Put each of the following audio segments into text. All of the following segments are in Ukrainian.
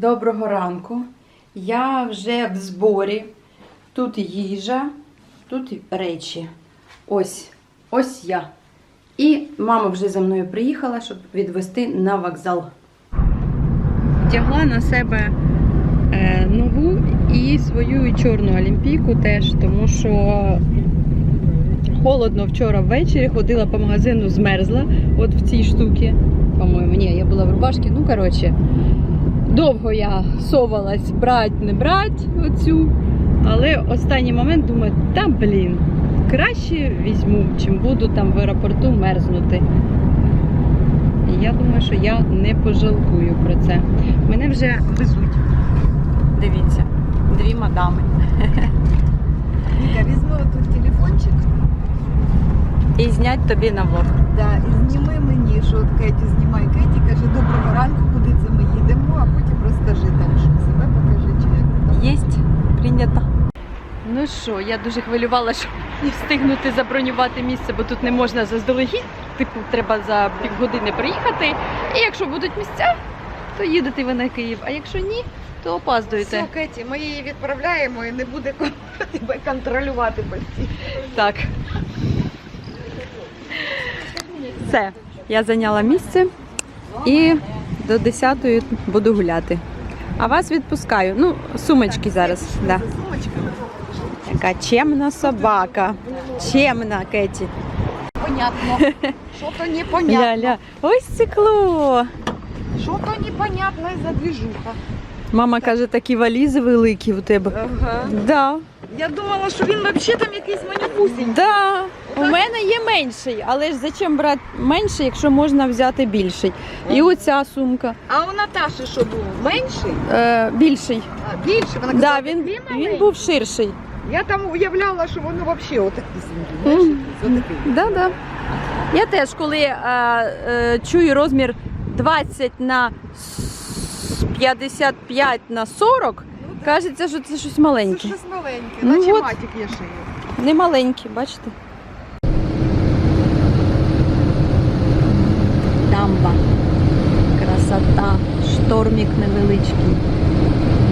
Доброго ранку. Я вже в зборі. Тут їжа, тут речі. Ось, ось я. І мама вже за мною приїхала, щоб відвести на вокзал. Тягла на себе е, нову і свою чорну олімпійку теж, тому що холодно вчора ввечері ходила по магазину, змерзла. От в цій штуці. По-моєму, ні, я була в рубашці. Ну, коротше, довго я совалась, брать, не брать оцю. Але останній момент думаю, та блін, краще візьму, чим буду там в аеропорту мерзнути. І я думаю, що я не пожалкую про це. Мене вже везуть. І знять тобі на влог. да, і зніми мені, що от Кеті знімай Кеті, каже, доброго ранку, куди це ми їдемо, а потім розкажи там, що себе покажи, чи як там. Єсть, прийнято. Ну що, я дуже хвилювала, щоб не встигнути забронювати місце, бо тут не можна заздалегідь. Типу, треба за півгодини приїхати. І якщо будуть місця, то їдете ви на Київ. А якщо ні, то опаздуєте. Все, Кеті, ми її відправляємо і не буде тебе контролювати постійно. Так. Все, я зайняла місце і до 10-ї буду гуляти. А вас відпускаю. Ну, сумочки зараз. Да. Яка чемна собака. Чемна, Кеті. Понятно. Що-то непонятно. Ля-ля. Ось цикло. Що-то непонятне за движуха. Мама каже, такі валізи великі у тебе. Ага. Да, Я думала, що він взагалі там якийсь манюпусінький. да. У мене є менший, але ж зачем брати менший, якщо можна взяти більший? І оця сумка. А у Наташі що було? Менший? Е, більший. А, більше? Вона Да, він, «Такий він був ширший. Я там уявляла, що воно взагалі собі. Отакий. Да, да. Я теж, коли е, е, чую розмір 20 на с- 55 на 40, кажеться, що це щось Це маленьке. щось маленьке, Ну наче от. матік є шиє. Не маленьке, бачите?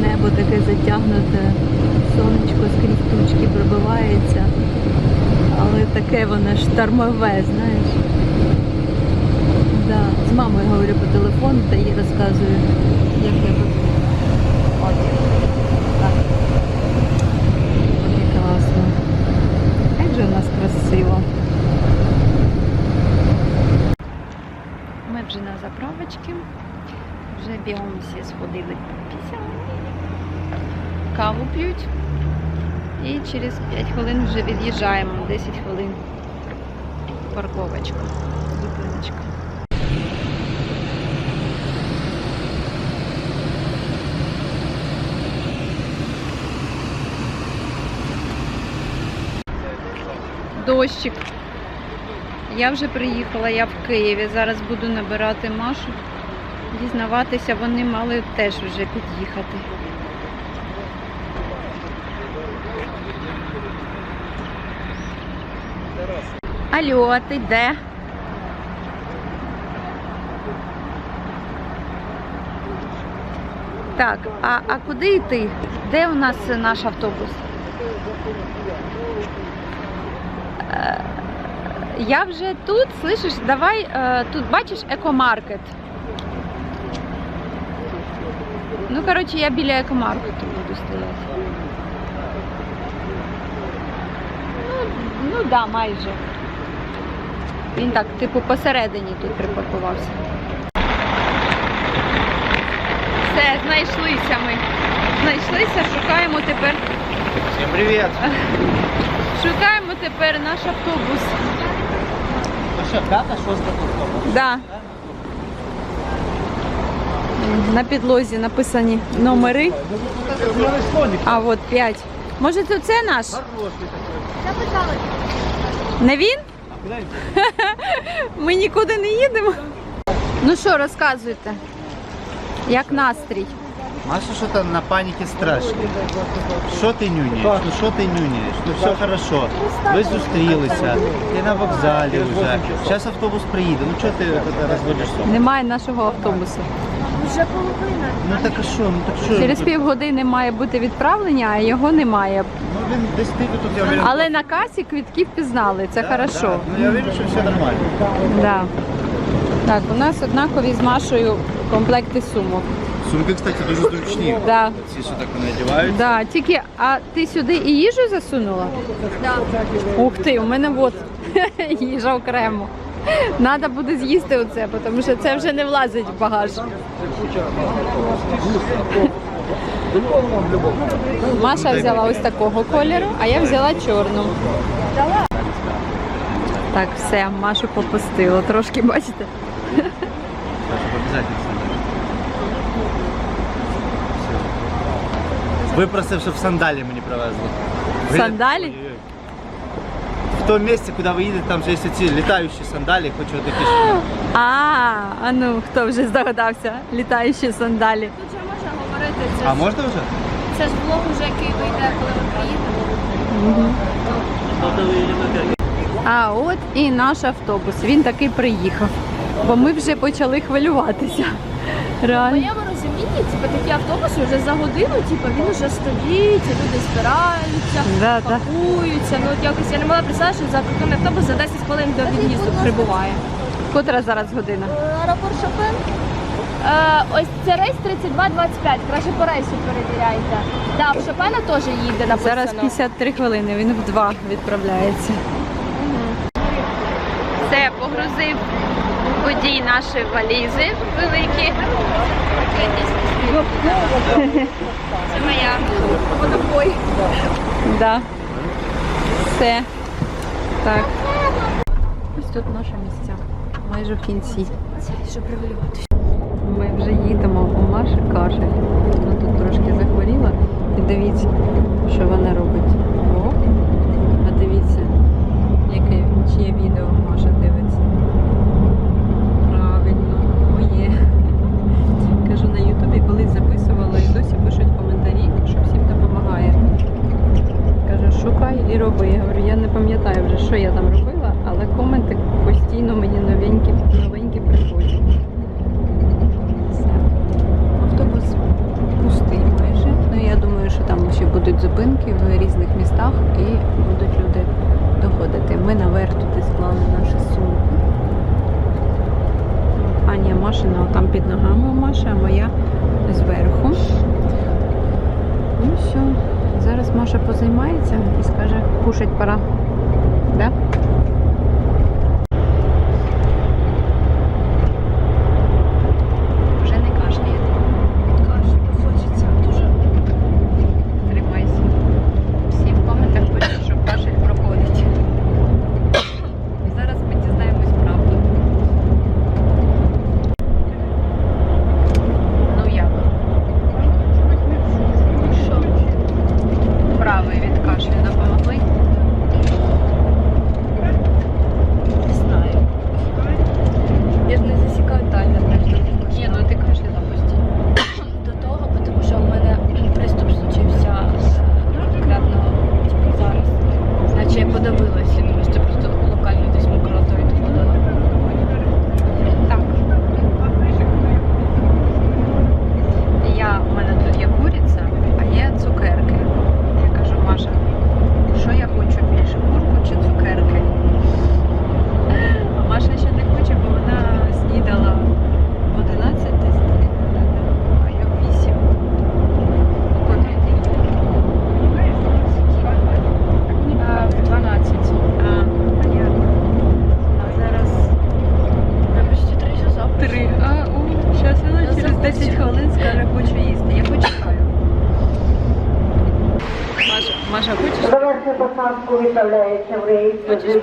Небо таке затягнуте. Сонечко скрізь тучки пробивається. Але таке воно штормове, знаєш. Да. З мамою говорю по телефону та їй розказую, як я тут. От. Так. Дуже класно. Як же у нас красиво. Ми вже на заправочці. Вже бігом всі сходили після. Каву п'ють. І через 5 хвилин вже від'їжджаємо. 10 хвилин. Парковочка. Зупиночка. Дощик. Я вже приїхала, я в Києві. Зараз буду набирати Машу. Дізнаватися, вони мали теж вже під'їхати. Алло, ти де? Так, а, а куди йти? Де у нас наш автобус? Е, Я вже тут, слышиш, давай е, тут бачиш екомаркет. Ну, коротше, я біля екомаркету буду стояти. Ну, ну да, майже. Він так, типу, посередині тут припаркувався. Все, знайшлися ми. Знайшлися, шукаємо тепер. Всем привет! Шукаємо тепер наш автобус. Ну що, п'ята, шоста тут? Да. На підлозі написані номери. А от 5. Може, то це наш? Не він? Ми нікуди не їдемо. Ну що, розказуйте. Як настрій? Маша что-то на панике страшно. Що ти нюняєш? Ну що ти нюняєш? Ну все хорошо. Ви зустрілися, ти на вокзалі вже. Зараз автобус приїде. Ну чого ти тут розводиш сон? Немає нашого автобуса. Вже половина. Ну так а що, ну так що? Через півгодини має бути відправлення, а його немає. Ну він десь ти тут, я уверен. Але на касі квитків пізнали, це Да, хорошо. да. Ну я вірю, що все нормально. Да. Так, у нас однакові з Машою комплекти сумок. Сумки, кстати, дуже зручні. Да. Ці, що так вони одягають. Да, тільки, а ти сюди і їжу засунула? Да. Ух ти, у мене от їжа окремо. Надо буде з'їсти оце, тому що це вже не влазить в багаж. Маша взяла ось такого кольору, а я взяла чорну. Так, все, Машу попустило. Трошки бачите. Випросив, щоб сандалі мені привезли. Сандалі? Тому місці, куди ви їдете, там же є ці літаючі сандалі, хочу такі ж. А, а ну хто вже здогадався? Літаючі сандалі. Тут же можна говорити, це, А ж, можна вже? це ж блог уже, який вийде, коли ми приїдемо. А от і наш автобус. Він таки приїхав. Бо ми вже почали хвилюватися. Реально. моєму розумінні, типу, такі автобуси вже за годину, типу, він вже стоїть, і люди збираються, Да, да. пакуються. Ну от якось я не могла представити, що закордонний автобус за 10 хвилин до від'їзду прибуває. Котра зараз година? Аеропорт Шопен. Е, ось це рейс 32-25, краще по рейсу перевіряйте. Да, в Шопена теж їде написано. Зараз 53 хвилини, він в 2 відправляється. Все, погрузив водій наші валізи великі. Це моя водопой. Да. Все. Так. Ось тут наше місця. Майже в кінці. Ми вже їдемо, у Маші кашель. Вона тут трошки захворіла. І дивіться, що вона робить. А дивіться, яке чиє відео Маша дивиться. Правильно, моє. Кажу на Ютубі, колись записувала і досі пишуть коментарі, що всім допомагає. Кажу, шукай і роби. Я говорю, я не пам'ятаю вже, що я там робила, але коменти постійно мені новенькі, новенькі приходять. Все. Автобус пустий майже. Ну я думаю, що там ще будуть зупинки в різних містах і будуть люди доходити. Ми наверх туди склали наші сумки. А ні, машина там під ногами у Маші, а моя зверху. Ну все. Зараз Маша позаймається і скаже, кушать пора. Да? Вже не кашляє. Хочеться дуже. Тримайся. Всі в коментах пишуть, що кашель проходить. І зараз ми дізнаємось правду. Ну як? Що? Правий від кашлю допомогли? Не знаю. Я ж не засікаю таймер, навіть Ні, ну ти кашляла постійно. до того, тому що в мене приступ случився е, конкретно типу, зараз. Наче я подавилася, тому що просто локально десь мокрота відходила. Так. Я, у мене тут є куриця, а є цукерки. Я кажу, Маша, що я хочу більше, курку чи цукерки? А Маша ще не хоче, бо вона снідала в 11 десь, а я в 8. У котрій ти їла? Е, В 12. А, понятно. А зараз Я почти три часа. Три. А, у, зараз вона Я через 10 захочу. хвилин скаже, хочу їсти. Я почекаю. Маша, Маша, хочеш? Завершую посадку виставляється в рейс Хочеш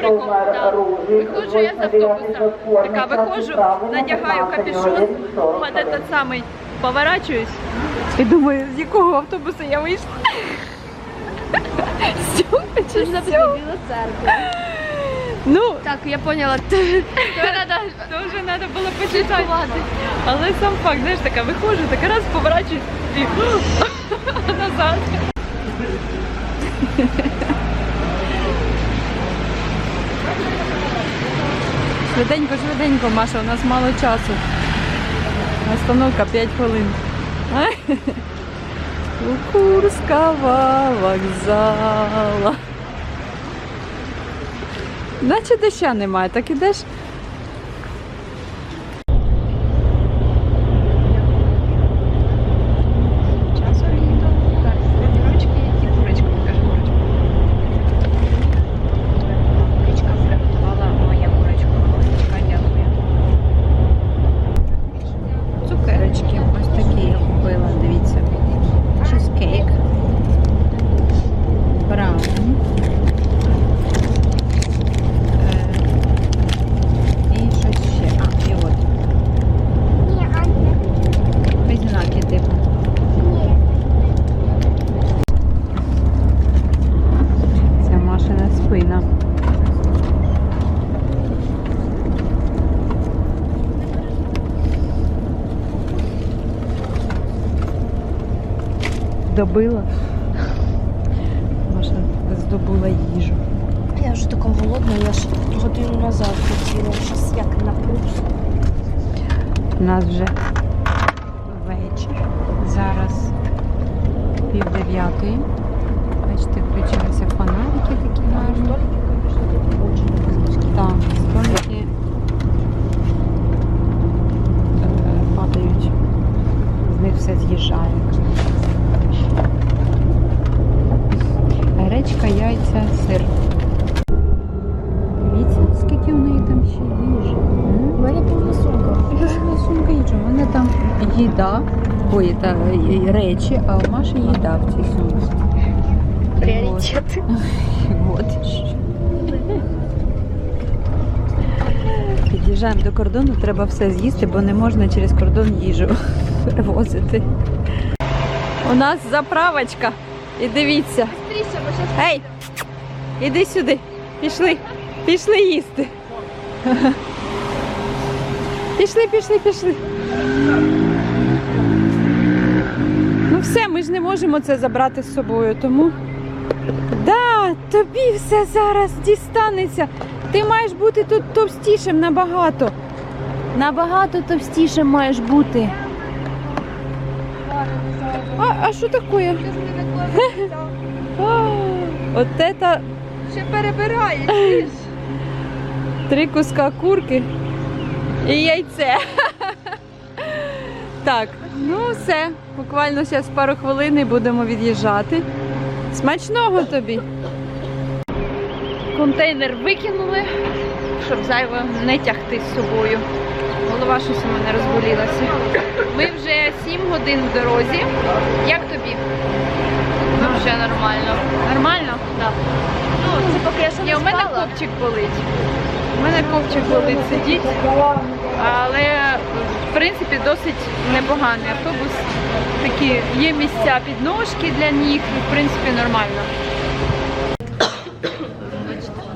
Ружик. Виходжу я з автобуса, така виходжу, надягаю капюшон, у мене той самий поворачуюсь і думаю, з якого автобуса я вийшла. З цього чи з цього? Ну, Так, я поняла. Тебе треба треба було почитати. Але сам факт, знаєш, така виходжу, така раз поворачуюсь і назад. Швиденько, швиденько, Маша, у нас мало часу. Остановка 5 хвилин. У Курського вокзала. Наче доща немає, так ідеш. Час обіду. Так, ручки і курочку. Покажи курочку. Курочка приготувала моя курочка. Курочка, дякую. Цукерочки. Ось такі я купила, дивіться. Чизкейк. Браун. Е, І щось ще. А, і от. Пізнаки типу. Це Машина спина. Добила. Маша здобула їжу. Я вже така голодна, я ж годину назад хотіла, щось як напрусь. У нас вже вечір. Зараз пів дев'ятої. Бачите, включилися фонарики такі гарні. Так, столики е, падають. З них все з'їжджає. Гречка, яйця, сир. Дивіться, скільки у неї там ще їжі. У мене повна сумка. Повна сумка їжі. У мене там їда, ой, та, речі, а у Маші їда в цій сумці. Пріоритети. От. Під'їжджаємо до кордону, треба все з'їсти, бо не можна через кордон їжу перевозити. У нас заправочка. І дивіться. Ей! Іди сюди. Пішли. Пішли їсти. Пішли, пішли, пішли. Ну все, ми ж не можемо це забрати з собою, тому. Да, тобі все зараз дістанеться. Ти маєш бути тут товстішим набагато. Набагато товстішим маєш бути. А, а що таке? От это Ще перебираєш. три куска курки і яйце. Так, ну все. Буквально зараз пару хвилин і будемо від'їжджати. Смачного тобі! Контейнер викинули, щоб зайво не тягти з собою. Голова щось у мене розболілася. Ми вже 7 годин в дорозі. Як тобі? Вже нормально. Нормально? Так. Ну, це поки я ще Ні, у мене спала. копчик болить. У мене копчик болить сидіть. Але в принципі досить непоганий автобус. Такі є місця підножки для ніг, і в принципі нормально.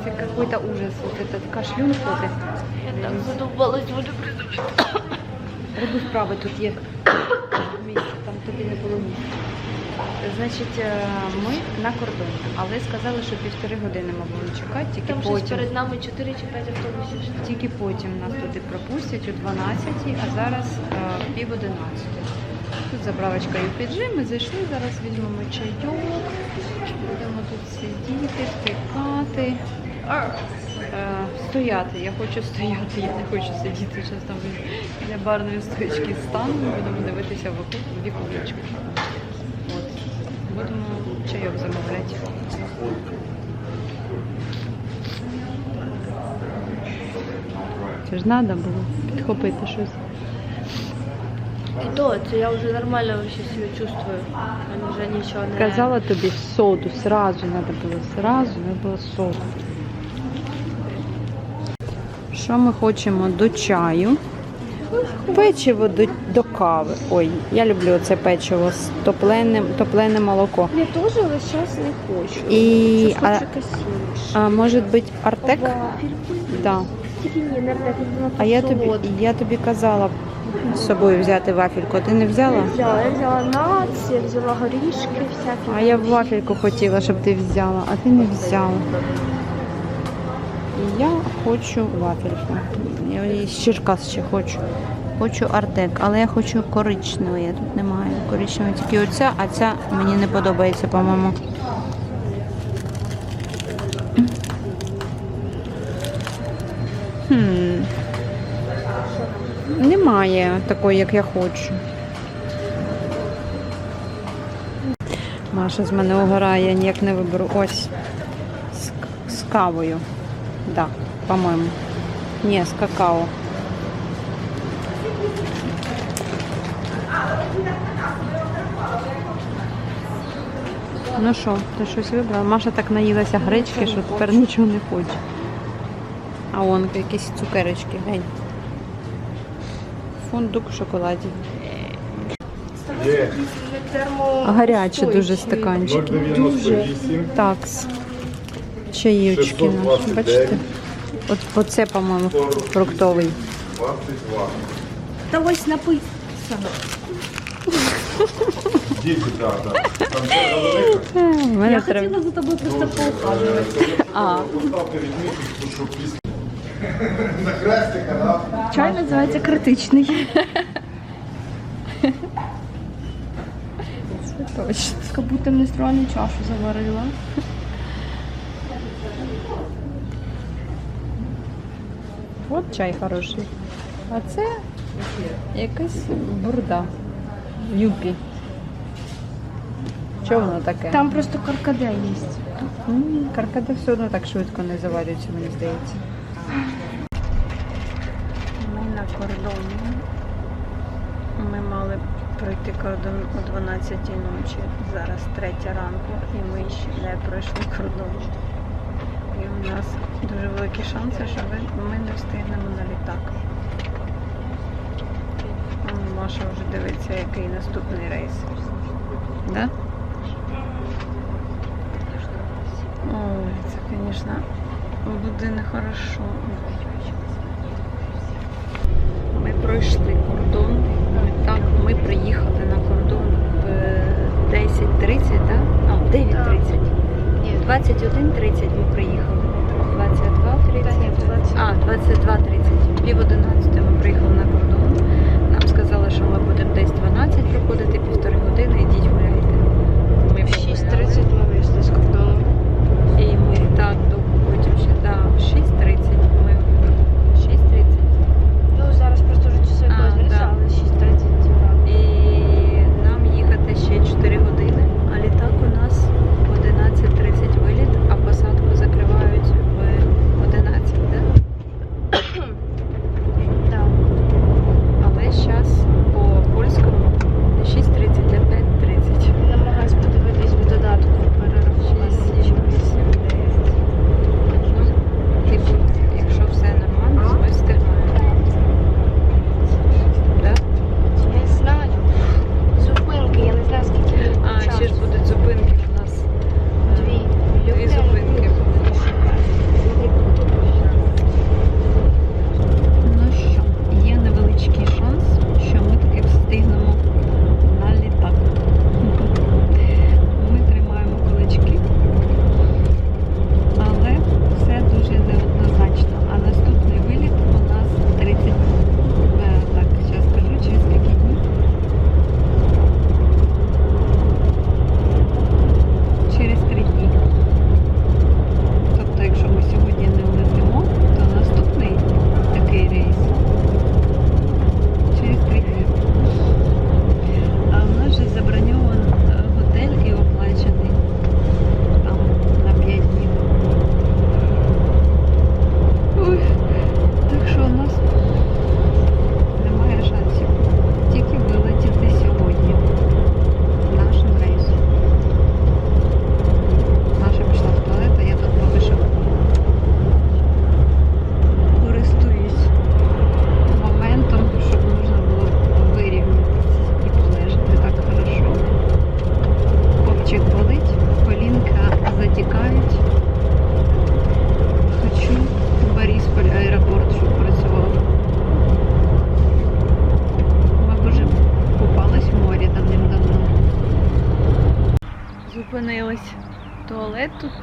Це какой-то ужас. Вот этот кашлюн ходить. Я так задовбалась, буду Роби вправи, тут є місце, там тобі не було місця. Значить, е, ми на кордоні, але сказали, що півтори години ми будемо чекати, тільки Там щось потім. перед нами 4 чи 5 автобусів. Тільки потім нас туди пропустять о 12, а зараз е, пів 11. Тут заправочка і піджим, ми зайшли, зараз візьмемо чайок, будемо тут сидіти, втикати. Е, стояти, я хочу стояти, я не хочу сидіти. Зараз там для барної стойки стану, будемо дивитися в віконечко. Будемо чайок замовляти. Це ж треба було підхопити щось. І то, це я вже нормально вообще себе чувствую. Мені вже нічого не... Казала тобі соду, сразу треба було, сразу треба було соду. Що ми хочемо до чаю? Печиво до, до кави. Ой, я люблю це печиво з топленим, топлене молоко. Я теж весь час не хочу. І а, а може бути артек? Да. А я тобі, я тобі казала з собою взяти вафельку, а ти не взяла? взяла. Я взяла нац, я взяла горішки всякі. А я вафельку хотіла, щоб ти взяла, а ти не взяла. І Я хочу вафельку. Я з Черкас ще хочу. Хочу артек, але я хочу коричневий. Я тут немає. Коричневий тільки оця, а ця мені не подобається, по-моєму. Немає такої, як я хочу. Маша з мене угорає, я ніяк не виберу. Ось. З, з кавою. Да, по-моєму. Ні, з какао. Ну що, ти щось вибрала? Маша так наїлася гречки, що тепер нічого не хоче. А вон якісь цукерочки, глянь. Фундук в шоколаді. Гарячі дуже стаканчики. 098 Такс. Чаївчики наші, 629. бачите? От, оце, по-моєму, фруктовий. 22. Та ось написано. Діти, так, так. Там це велика. Я треба... хотіла за тобою просто поухажувати. А, Поставте відмітку, що після. На хрестика, да? Чай називається критичний. точно. З капутом нестроєну чашу заварила. От чай хороший. А це якась бурда. Юпі. Що воно таке? Там просто каркаде є. М, Каркаде все одно так швидко не заварюється, мені здається. Ми на кордоні. Ми мали пройти кордон о 12 ночі. Зараз 3 ранку і ми ще не пройшли кордон. І у нас дуже великі шанси, що ви- ми не встигнемо на літак. Маша вже дивиться, який наступний рейс. Да? Ой, звісно, буде нехорошо. Ми пройшли кордон. Так, ми приїхали на кордон в 10.30, так? А, в 9.30. Ні, в 21.30 ми приїхали. 22.30. А, 22.30. Пів 11 ми приїхали на кордон. Нам сказали, що ми будемо десь 12 проходити, півтори години, ідіть гуляйте. Ми В 6.30 ми вийшли з кордону. Так довго потім ще да, в 6.30 ми 6.30.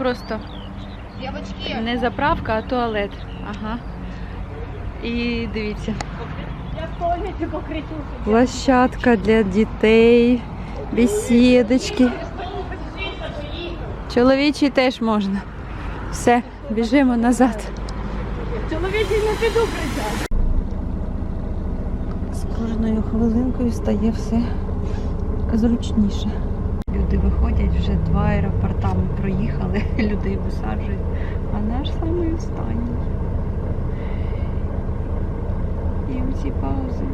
просто не заправка, а туалет. Ага. І дивіться. Площадка для дітей, бесідочки. Чоловічий теж можна. Все, біжимо назад. Чоловічий не піду З кожною хвилинкою стає все зручніше. Люди виходять, вже два аеропорта ми проїхали, людей висаджують, а наш самий останній. І оці паузи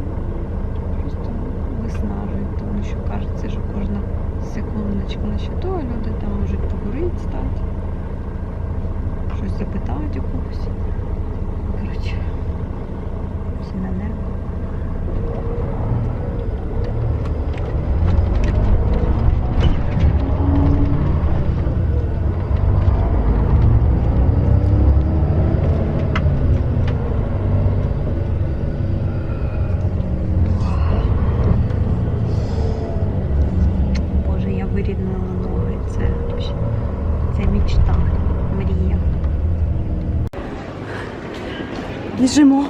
просто виснажують, тому що кажеться, що кожна секундочка на щиту, а люди там можуть погорити, стати, щось запитають у когось. Коротше, всі на нервах. Боже, я вирівняла ноги. Це, вообще- це мічта, мрія. Біжимо.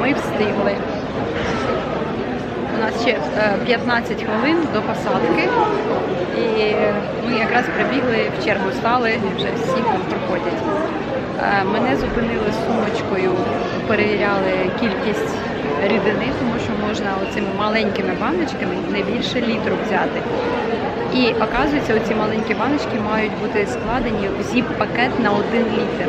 Ми встигли. У нас ще е, 15 хвилин до посадки. І ми якраз прибігли, в чергу стали, вже всі проходять. Е, Мене зупинили сумочкою, перевіряли кількість рідини, тому що можна оцими маленькими баночками не більше літру взяти. І оказується, оці маленькі баночки мають бути складені в зіп-пакет на один літр.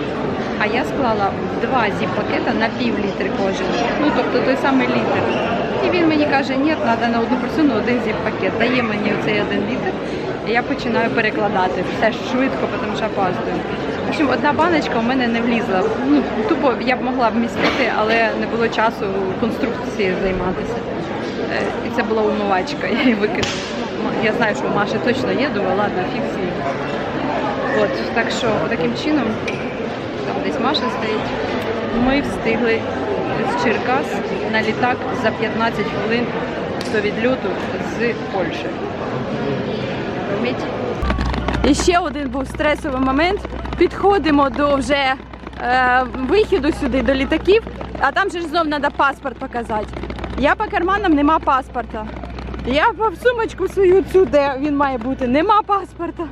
А я склала два зіп-пакета на пів літри кожен. Ну тобто той самий літр. І він мені каже, ні, треба на одну персону один зіп-пакет. Дає мені оцей один літр. І я починаю перекладати все швидко, тому що опаздую. В общем, одна баночка у мене не влізла. Ну, тупо я б могла вмістити, але не було часу конструкцією займатися. Е, І це була умивачка, я її викинула. Я знаю, що у Маші точно є, думаю, ладно, фіг з. От, так що таким чином, там десь Маша стоїть, ми встигли з Черкас на літак за 15 хвилин до відльоту з Польщі. І ще один був стресовий момент. Підходимо до вже е, вихіду сюди, до літаків, а там же ж знов треба паспорт показати. Я по карманам нема паспорта. Я по сумочку свою цю, де він має бути, нема паспорта.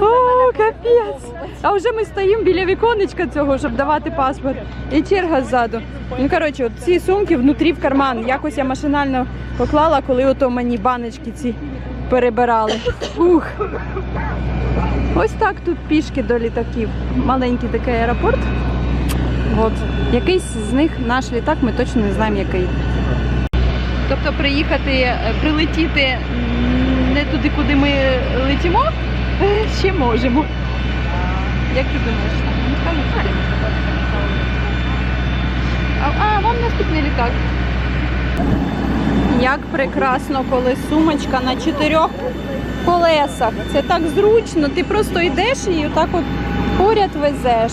О, капець. А вже ми стоїмо біля віконечка цього, щоб давати паспорт. І черга ззаду. Ну, коротше, от ці сумки внутрі в карман. Якось я машинально поклала, коли ото мені баночки ці перебирали. Ух. Ось так тут пішки до літаків. Маленький такий аеропорт. От. Якийсь з них наш літак, ми точно не знаємо який. Тобто приїхати, е, прилетіти не туди, куди ми летимо, е, ще можемо. Як ти думаєш? А, вам наступний літак. Як прекрасно, коли сумочка на чотирьох колесах. Це так зручно. Ти просто йдеш і отак от поряд везеш.